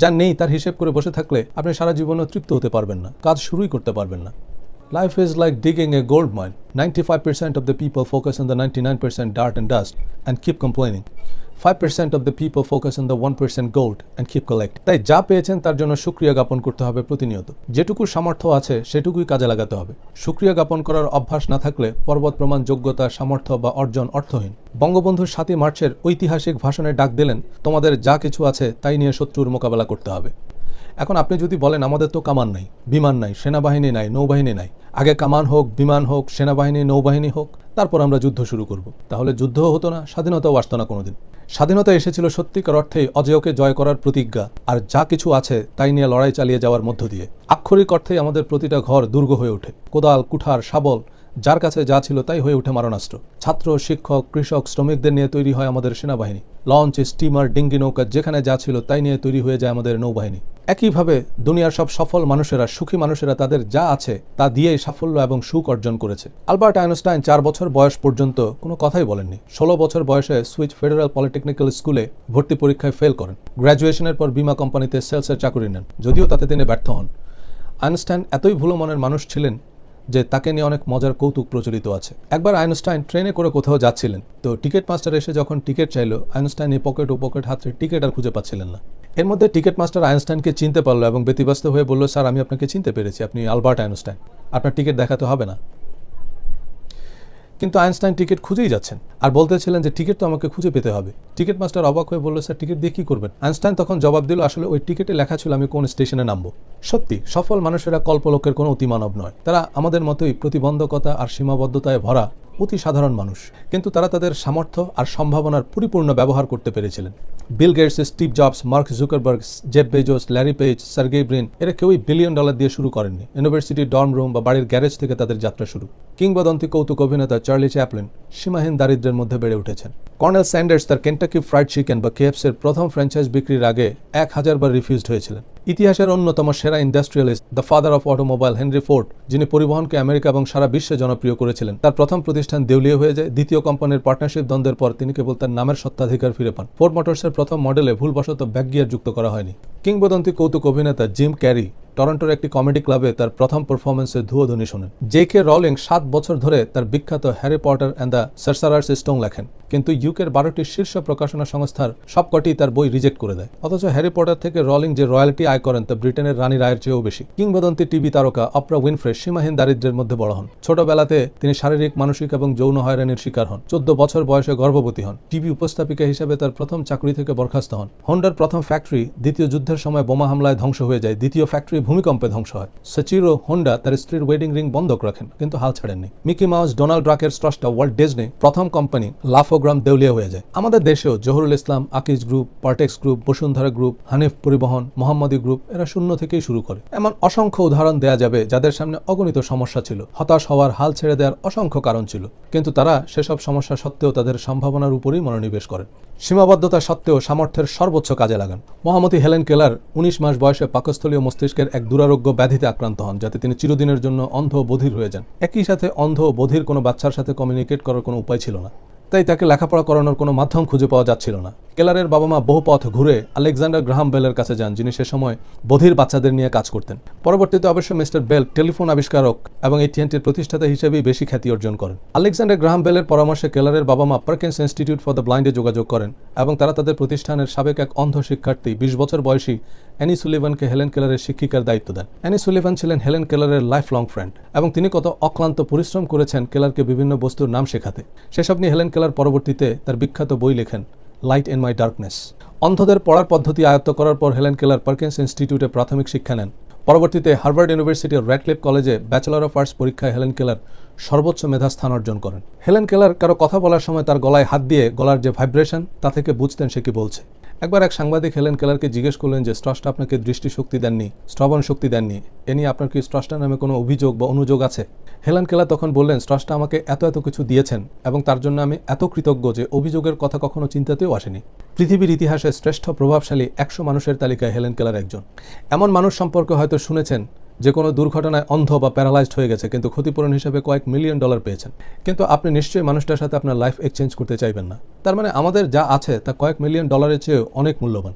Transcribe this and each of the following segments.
যা নেই তার হিসেব করে বসে থাকলে আপনি সারা জীবনও তৃপ্ত হতে পারবেন না, কাজ শুরুই করতে পারবেন না। Life is like digging a gold mine. 95% of the people focus on the 99% dirt and dust and keep complaining. 5% of the people focus on the 1% gold and keep collecting. তাই যা পেয়েছেন তার জন্য সুক্রিয়া জ্ঞাপন করতে হবে প্রতিনিয়ত যেটুকু সামর্থ্য আছে, সেটুকুই কাজে লাগাতে হবে সুক্রিয়া জ্ঞাপন করার অভ্যাস না থাকলে পর্বত প্রমাণ, যোগ্যতা, সামর্থ্য বা অর্জন অর্থহীন বঙ্গবন্ধুর সাতই মার্চের ঐতিহাসিক ভাষণে ডাক দিলেন, তোমাদের যা কিছু আছে তাই নিয়ে শত্রুর মোকাবেলা করতে হবে এখন আপনি যদি বলেন, আমাদের তো কামান নাই, বিমান নাই, সেনাবাহিনী নাই, নৌবাহিনী নাই, আগে কামান হোক, বিমান হোক, সেনাবাহিনী, নৌবাহিনী হোক, তারপর আমরা যুদ্ধ শুরু করব। তাহলে যুদ্ধও হতো না, স্বাধীনতাও আসতো না কোনোদিন। স্বাধীনতা এসেছিল সত্যিকার অর্থে অজেয়কে জয় করার প্রতিজ্ঞা, আর যা কিছু আছে তাই নিয়ে লড়াই চালিয়ে যাওয়ার মধ্য দিয়ে। আক্ষরিক অর্থে আমাদের প্রতিটা ঘর দুর্গ হয়ে ওঠে, কোদাল, কুঠার, শাবল, যার কাছে যা ছিল তাই হয়ে ওঠে মারণাস্ত্র। ছাত্র, শিক্ষক, কৃষক, শ্রমিকদের নিয়ে তৈরি হয় আমাদের সেনাবাহিনী। লঞ্চ, স্টিমার, ডিঙ্গি নৌকা, যেখানে যা ছিল তাই নিয়ে তৈরি হয়ে যায় আমাদের নৌবাহিনী। একইভাবে দুনিয়ার সব সফল মানুষেরা, সুখী মানুষেরা তাদের যা আছে তা দিয়েই সাফল্য এবং সুখ অর্জন করেছে। আলবার্ট আইনস্টাইন চার বছর বয়স পর্যন্ত কোনো কথাই বলেননি। ষোলো বছর বয়সে সুইচ ফেডারেল পলিটেকনিক্যাল স্কুলে ভর্তি পরীক্ষায় ফেল করেন। গ্র্যাজুয়েশনের পর বিমা কোম্পানিতে সেলসের চাকরি নেন, যদিও তাতে তিনি ব্যর্থ হন। আইনস্টাইন এতই ভুলো মনের মানুষ ছিলেন যে তাকে নিয়ে অনেক মজার কৌতুক প্রচলিত আছে। একবার আইনস্টাইন ট্রেনে করে কোথাও যাচ্ছিলেন, তো টিকিট মাস্টার এসে যখন টিকিট চাইল, আইনস্টাইন এই পকেট ও পকেট হাতে টিকিট আর খুঁজে পাচ্ছিলেন না। এর মধ্যে টিকিট মাস্টার আইনস্টাইনকে চিনতে পারল এবং ব্যতিব্যস্ত হয়ে বলল, স্যার, আমি আপনাকে চিনতে পেরেছি। আপনি আলবার্ট আইনস্টাইন আপনার টিকিট দেখাতে হবে না। কিন্তু আইনস্টাইন টিকিট খুঁজেই যাচ্ছেন আর বলতেছিলেন যে, টিকিট তো আমাকে খুঁজে পেতে হবে। টিকিট মাস্টার অবাক হয়ে বলল, স্যার, টিকিট দিয়ে কী করবেন? আইনস্টাইন তখন জবাব দিল, আসলে ওই টিকিটে লেখা ছিল, আমি কোন স্টেশনে নামবো। সত্যি, সফল মানুষেরা কল্পলোকের কোনো অতিমানব নয়। তারা আমাদের মতোই প্রতিবন্ধকতা আর সীমাবদ্ধতায় ভরা অতি সাধারণ মানুষ। কিন্তু তারা তাদের সামর্থ্য আর সম্ভাবনার পরিপূর্ণ ব্যবহার করতে পেরেছিলেন। Bill Gates, Steve Jobs, Mark Zuckerberg, Jeff Bezos, Larry Page Sergey Brin, এরা কেউই বিলিয়ন ডলার দিয়ে শুরু করেননি। ইউনিভার্সিটির ডর্ম রুম বা বাড়ির গ্যারেজ থেকে তাদের যাত্রা শুরু। কিংবদন্তি কৌতুক অভিনেতা চার্লি চ্যাপলিন সীমাহীন দারিদ্র্যের মধ্যে বেড়ে উঠেছেন। কর্নেল স্যান্ডার্স তার কেন্টাকি ফ্রাইড চিকেন বা কেএফসের প্রথম ফ্র্যাঞ্চাইজ বিক্রির আগে এক হাজারবার রিফিউজড হয়েছিলেন। ইতিহাসের অন্যতম সেরা industrialist, the father of automobile, Henry Ford, যিনি পরিবহনকে আমেরিকা এবং সারা বিশ্বে জনপ্রিয় করেছিলেন। তার প্রথম প্রতিষ্ঠান দেউলিয়া হয়ে যায়। দ্বিতীয় কোম্পানির পার্টনারশিপ দ্বন্দ্বের পর তিনি কেবল তার নামের সত্ত্বাধিকার ফিরে পান। ফোর্ড মোটরসের প্রথম মডেলে ভুলবশত ব্যাগ গিয়ার যুক্ত করা হয়নি। কিংবদন্তি কৌতুক অভিনেতা জিম ক্যারি টরন্টোর একটি কমেডি ক্লাবে তার প্রথম পারফরমেন্সে ধুয়োধ্বনি শোনেন। জে কে রলিং সাত বছর ধরে তার বিখ্যাত Harry Potter and the sorcerer's stone লেখেন। কিন্তু ইউকের বারোটি শীর্ষ প্রকাশনা সংস্থার সবকটি তার বই রিজেক্ট করে দেয়। অথচ হ্যারি পটার থেকে রলিং যে রয়্যালটি আয় করেন তা ব্রিটেনের রানীর আয়ের চেয়েও বেশি। কিংবদন্তি টিভি তারকা অপরা উইনফ্রে সীমাহীন দারিদ্র্যের মধ্যে বড় হন। ছোটবেলাতে তিনি শারীরিক, মানসিক এবং যৌন হয়রানির শিকার হন। চোদ্দ বছর বয়সে গর্ভবতী হন। টিভি উপস্থাপিকা হিসেবে তার প্রথম চাকরি থেকে বরখাস্ত হন। হোন্ডার প্রথম ফ্যাক্টরি দ্বিতীয় যুদ্ধের সময় বোমা হামলায় ধ্বংস হয়ে যায়। দ্বিতীয় ফ্যাক্টরি ভূমিকম্পে ধ্বংস হয়। সচিরো হোন্ডা তার স্ত্রীর ওয়েডিং রিং বন্ধক রাখেন, কিন্তু হাল ছাড়েননি। মিকি মাউস ডোনাল্ড ড্রাকের স্রষ্টা ওয়ার্ল্ড ডেজনে প্রথম কোম্পানি লাফোগ্রাম দেউলিয়া হয়ে যায়। আমাদের দেশেও Zahurul Islam, Akij group Partex group Bashundhara group Hanif Paribahan, Mohammadi group এরা শূন্য থেকেই শুরু করে। এমন অসংখ্য উদাহরণ দেয়া যাবে যাদের সামনে অগণিত সমস্যা ছিল। হতাশ হওয়ার হাল ছেড়ে দেওয়ার অসংখ্য কারণ ছিল। কিন্তু তারা সেসব সমস্যা সত্ত্বেও তাদের সম্ভাবনার উপরেই মনোনিবেশ করেন। সীমাবদ্ধতা সত্ত্বেও সামর্থ্যের সর্বোচ্চ কাজে লাগান। মহামতি হেলেন কেলার উনিশ মাস বয়সে পাকস্থলীয় মস্তিষ্কের এক দুরারোগ্য ব্যাধিতে আক্রান্ত হন, যাতে তিনি চিরদিনের জন্য অন্ধ বধির হয়ে যান। একই সাথে অন্ধ বধির কোনো বাচ্চার সাথে কমিউনিকেট করার কোনো উপায় ছিল না। তাই তাকে লেখাপড়া করানোর কোনো মাধ্যম খুঁজে পাওয়া যাচ্ছিল না। কেলারের বাবা মা বহু পথ ঘুরে আলেকজান্ডার গ্রাহাম বেলের কাছে যান, যিনি সে সময় বধির বাচ্চাদের নিয়ে কাজ করতেন। পরবর্তীতে অবশ্য মিস্টার বেল টেলিফোন আবিষ্কারক এবং এই টিএনটির প্রতিষ্ঠাতা হিসেবেই বেশি খ্যাতি অর্জন করেন। আলেকজান্ডার গ্রাহাম বেলের পরামর্শে কেলারের বাবা মা পার্কিন্স ইনস্টিটিউট ফর দ্য ব্লাইন্ডে যোগাযোগ করেন এবং তারা তাদের প্রতিষ্ঠানের সাবেক এক অন্ধ শিক্ষার্থী, বিশ বছর বয়সী অ্যানি সুলিভানকে হেলেন কেলারের শিক্ষিকার দায়িত্ব দেন। অ্যানি সুলিভান ছিলেন হেলেন কেলারের লাইফ লং ফ্রেন্ড এবং তিনি কত অক্লান্ত পরিশ্রম করেছেন কেলারকে বিভিন্ন বস্তুর নাম শেখাতে। সেসব নিয়ে হেলেন কেলার পরবর্তীতে তার বিখ্যাত বই লেখেন লাইট ইন মাই ডার্কনেস অন্ধদের পড়ার পদ্ধতি আয়ত্ত করার পর হেলেন কেলার পার্কিন্স ইনস্টিটিউটে প্রাথমিক শিক্ষা নেন। পরবর্তীতে হার্ভার্ড ইউনিভার্সিটির র্যাডক্লিফ কলেজে ব্যাচেলর অফ আর্টস পরীক্ষায় হেলেন কেলার সর্বোচ্চ মেধা স্থান অর্জন করেন। হেলেন কেলার কারও কথা বলার সময় তার গলায় হাত দিয়ে গলার যে ভাইব্রেশন তা থেকে বুঝতেন সে কি বলছে। একবার এক সাংবাদিক হেলেন কেলারকে জিজ্ঞেস করলেন যে, স্রষ্টা আপনাকে দৃষ্টিশক্তি দেননি, শ্রবণ শক্তি দেননি। এ নিয়ে আপনার কি স্রষ্টা নামে কোনো অভিযোগ বা অনুযোগ আছে? হেলেন কেলার তখন বললেন, স্রষ্টা আমাকে এত এত কিছু দিয়েছেন এবং তার জন্য আমি এত কৃতজ্ঞ যে, অভিযোগের কথা কখনো চিন্তাতেও আসেনি। পৃথিবীর ইতিহাসে শ্রেষ্ঠ প্রভাবশালী একশো মানুষের তালিকায় হেলেন কেলার একজন। এমন মানুষ সম্পর্কে হয়তো শুনেছেন যে কোনো দুর্ঘটনায় অন্ধ বা প্যারালাইজড হয়ে গেছে, কিন্তু ক্ষতিপূরণ হিসেবে কয়েক মিলিয়ন ডলার পেয়েছেন। কিন্তু আপনি নিশ্চয়ই মানুষটার সাথে আপনার লাইফ এক্সচেঞ্জ করতে চাইবেন না। তার মানে আমাদের যা আছে তা কয়েক মিলিয়ন ডলারের চেয়েও অনেক মূল্যবান।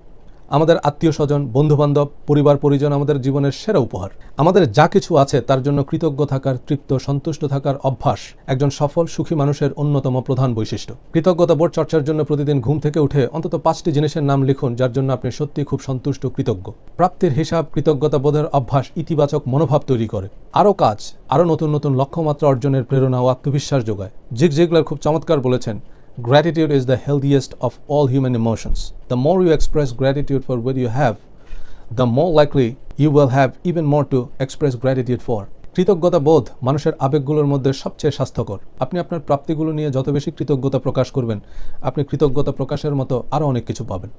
আমাদের আত্মীয় স্বজন বন্ধু বান্ধব পরিবার, পরিজন আমাদের জীবনের সেরা উপহার। আমাদের যা কিছু আছে তার জন্য কৃতজ্ঞ থাকার, তৃপ্ত, সন্তুষ্ট থাকার অভ্যাস একজন সফল, সুখী মানুষের অন্যতম প্রধান বৈশিষ্ট্য। কৃতজ্ঞতা বোধ চর্চার জন্য প্রতিদিন ঘুম থেকে উঠে অন্তত পাঁচটি জিনিসের নাম লিখুন যার জন্য আপনি সত্যি খুব সন্তুষ্ট, কৃতজ্ঞ। প্রাপ্তির হিসাব কৃতজ্ঞতা বোধের অভ্যাস ইতিবাচক মনোভাব তৈরি করে। আরও কাজ, আরও নতুন নতুন লক্ষ্যমাত্রা অর্জনের প্রেরণা ও আত্মবিশ্বাস যোগায়। জিগ জিগলার খুব চমৎকার বলেছেন Gratitude is the healthiest of all human emotions. The more you express gratitude for what you have, the more likely you will have even more to express gratitude for. কৃতজ্ঞতা বোধ মানুষের আবেগগুলোর মধ্যে সবচেয়ে স্বাস্থ্যকর আপনি আপনার প্রাপ্তিগুলো নিয়ে যত বেশি কৃতজ্ঞতা প্রকাশ করবেন আপনি কৃতজ্ঞতা প্রকাশের মতো আরও অনেক কিছু পাবেন